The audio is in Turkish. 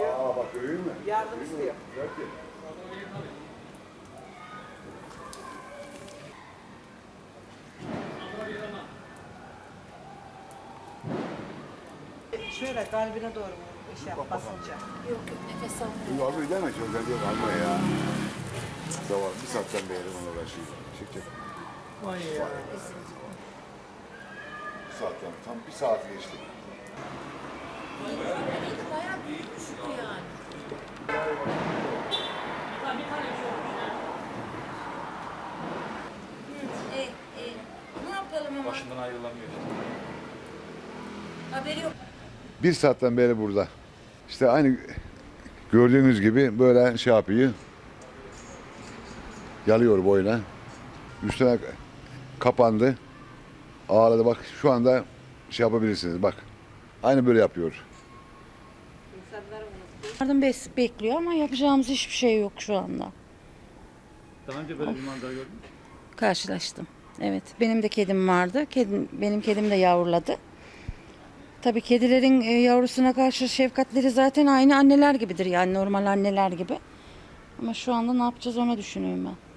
Aa bak övüyor mu? Yardım istiyor. Güzel ki. Şöyle kalbine doğru şey yap basınca. Yok yok nefes almıyor. Şimdi abi deme çocuğa diyor alma ya. Zavallı bir saatten beri onunla uğraşıyor. Çek çek. Vay ya. Bir saatten tam bir saat geçti. Başından ayrılamıyor. Haberi yok. Bir saatten beri burada. İşte aynı gördüğünüz gibi böyle şey yapıyor. Yalıyor boyuna. Üstüne kapandı. Ağladı bak şu anda şey yapabilirsiniz bak. Aynı böyle yapıyor. Yardım bes- bekliyor ama yapacağımız hiçbir şey yok şu anda. Daha önce böyle bir manzara gördün mü? Karşılaştım. Evet, benim de kedim vardı. Kedim, benim kedim de yavruladı. Tabii kedilerin e, yavrusuna karşı şefkatleri zaten aynı anneler gibidir yani normal anneler gibi. Ama şu anda ne yapacağız onu düşünüyorum ben.